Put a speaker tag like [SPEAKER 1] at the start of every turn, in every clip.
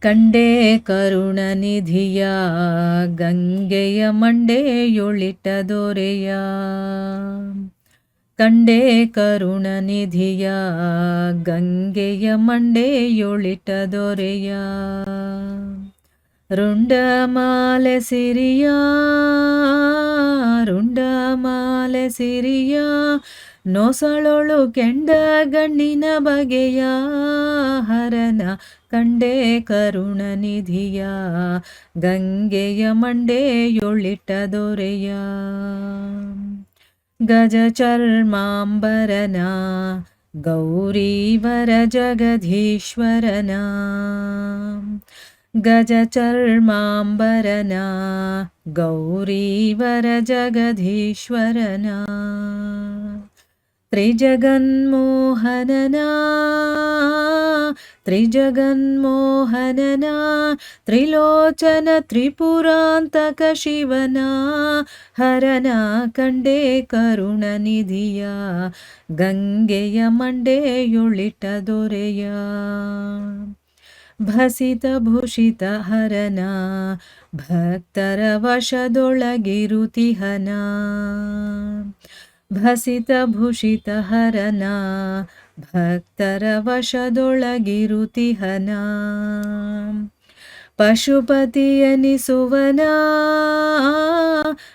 [SPEAKER 1] ಕಂಡೇ ಕರುಣನಿಧಿಯ ಗಂಗೆಯ ಮಂಡೆಯೊಳಿಟ ದೊರೆಯ. ಕಂಡೇ ಕರುಣನಿಧಿಯ ಗಂಗೆಯ ಮಂಡೆಯೊಳಿಟ ದೊರೆಯ. ರುಂಡಮಾಲೆ ಸಿರಿಯ ರುಂಡಮಾಲೆ ಸಿರಿಯ, ನೊಸಳೊಳು ಕೆಂಡ ಗಣ್ಣಿನ ಬಗೆಯ, ಹರನ ಕರುಣ ನಿಧಿಯ, ಗಂಗೆಯ ಮಂಡೆಯೊಳಿಟ ದೊರೆಯ. ಗಜ ಚರ್ಮಾಂಬರನ, ಗೌರೀವರ ಜಗಧೀಶ್ವರನ. ಗಜ ಚರ್ಮಾಂಬರನ ಗೌರೀವರ ಜಗಧೀಶ್ವರನ ತ್ರಿಜಗನ್ಮೋಹನನ ತ್ರಿಜಗನ್ಮೋಹನನ ತ್ರಿಲೋಚನ ತ್ರಿಪುರಾಂತಕ ಶಿವನ ಹರನ ಕಂಡೇ ಕರುಣನಿಧಿಯ ಗಂಗೆಯ ಮಂಡೆಯೊಳಿಟ ದೊರೆಯ ಭಸಿತ ಭೂಷಿತ ಹರನ ಭಕ್ತರ ವಶದೊಳಗಿರುತಿಹನ. ಭಸಿತ ಭೂಷಿತ ಹರನ ಭಕ್ತರ ವಶದೊಳಗಿರುತಿಹನ. ಪಶುಪತಿಯನಿಸುವನ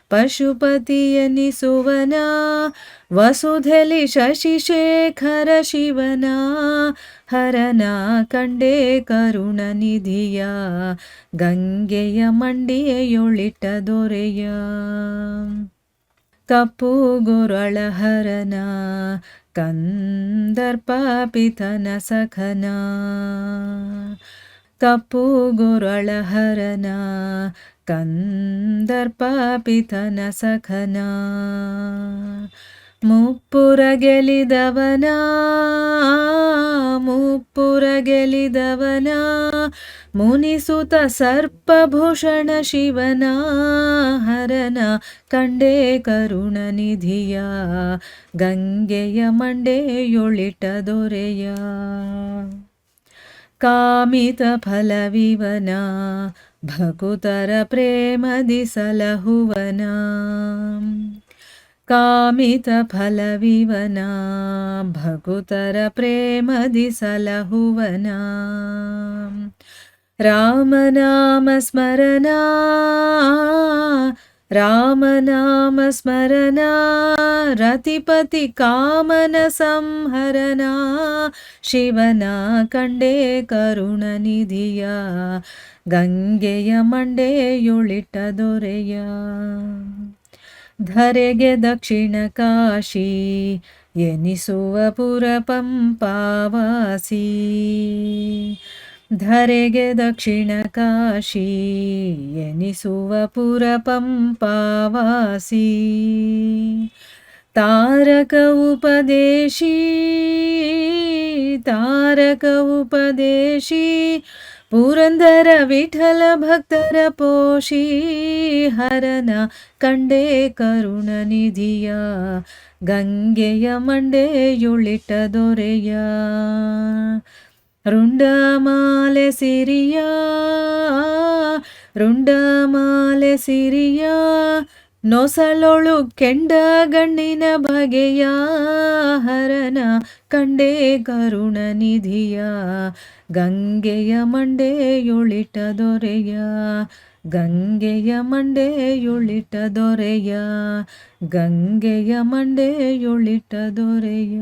[SPEAKER 1] ಪಶುಪತಿಯನಿಸುವನ, ವಸುಧಲಿ ಶಶಿಶೇಖರ ಶಿವನ, ಹರನ ಕಂಡೇ ಕರುಣನಿಧಿಯ ಗಂಗೆಯ ಮಂಡಿಯೊಳಿಟ ದೊರೆಯ. ಕಪ್ಪು ಗುರಳ ಹರನ, ಕಂದರ್ಪ ಪಿತನ ಸಖನ, ಕಪ್ಪು ಗುರಳ ಹರನ ಕಂದರ್ಪ ಪಿತನ ಸಖನ. ಮುಪ್ಪುರ ಗೆಲಿದವನ ಮುಪ್ಪುರ ಗೆಲಿದವನ ಮುನಿಸುತ ಸರ್ಪಭೂಷಣ ಶಿವನ, ಹರನ ಕಂಡೇ ಕರುಣನಿಧಿಯ ಗಂಗೆಯ ಮಂಡೆಯೊಳಿಟ ದೊರೆಯ. ಕಾಮಿತ ಫಲವಿವನ ಭಕುತರ ಪ್ರೇಮದಿ ಸಲಹುವನ ಕಾಮಿತ ಫಲವಿವನ ಭಕುತರ ಪ್ರೇಮದಿ ಸಲಹುವನ ರಾಮನಾಮ ಸ್ಮರಣ ರಾಮನಾಮ ಸ್ಮರಣ, ರತಿಪತಿ ಕಾಮನ ಸಂಹರಣ, ಶಿವನ ಕಂಡೇ ಕರುಣನಿಧಿಯ ಗಂಗೆಯ ಮಂಡೆಯೊಳಿಟ ದೊರೆಯ. ಧರೆಗೆ ದಕ್ಷಿಣ ಕಾಶಿ, ಎನಿಸುವ ಪುರ ಪಂಪಾವಾಸಿ ಧರೆಗೆ ದಕ್ಷಿಣ ಕಾಶಿ, ಎನಿಸುವ ಪುರ ಪಂಪಾವಾಸಿ ತಾರಕ ಉಪದೇಶಿ ತಾರಕ ಉಪದೇಶಿ, ಪುರಂದರ ವಿಠಲ ಭಕ್ತರ ಪೋಷಿ. ಹರನ ಕಂಡೇ ಕರುಣನಿಧಿಯ ಗಂಗೆಯ ಮಂಡೆಯುಳಿಟ ದೊರೆಯ. ರುಂಡಮಾಲೆ ಸಿರಿಯ ರುಂಡಮಾಲೆ ಸಿರಿಯ ನೊಸಳೊಳು ಕೆಂಡ ಗಣ್ಣಿನ ಬಗೆಯ ಹರನ ಕಂಡೇ ಕರುಣನಿಧಿಯ ಗಂಗೆಯ ಮಂಡೆಯೊಳಿಟ ದೊರೆಯ, ಗಂಗೆಯ ಮಂಡೆಯೊಳಿಟ ದೊರೆಯ, ಗಂಗೆಯ ಮಂಡೆಯೊಳಿಟ ದೊರೆಯ.